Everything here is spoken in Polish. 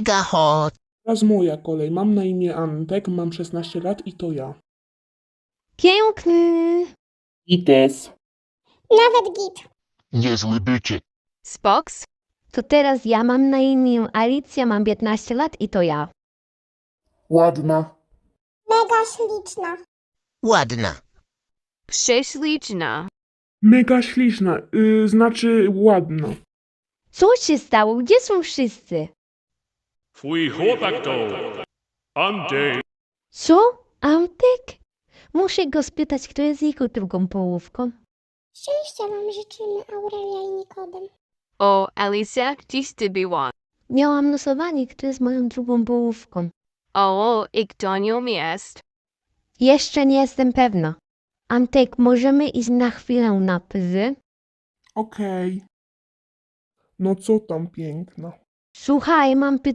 Gacho, Teraz moja kolej. Mam na imię Antek, mam 16 lat i to ja. Piękny. Ites. Nawet git. niezły bycie. Spoks? To teraz ja mam na imię Alicja, mam 15 lat i to ja. Ładna. Mega śliczna. Ładna. Prześliczna. Mega śliczna, y, znaczy ładna. Co się stało? Gdzie są wszyscy? Twój chłopak to Antek. Co? Antek? Muszę go spytać, kto jest jego drugą połówką. Szczęścia wam życzymy, Aurelia i Nikodem. O, Alicia, dziś ty była. Miałam nosowanie, kto jest moją drugą połówką. O, i kto nią jest? Jeszcze nie jestem pewna. Antek, możemy iść na chwilę na psy? Okej. No co tam piękna. Słuchaj, mam pytanie.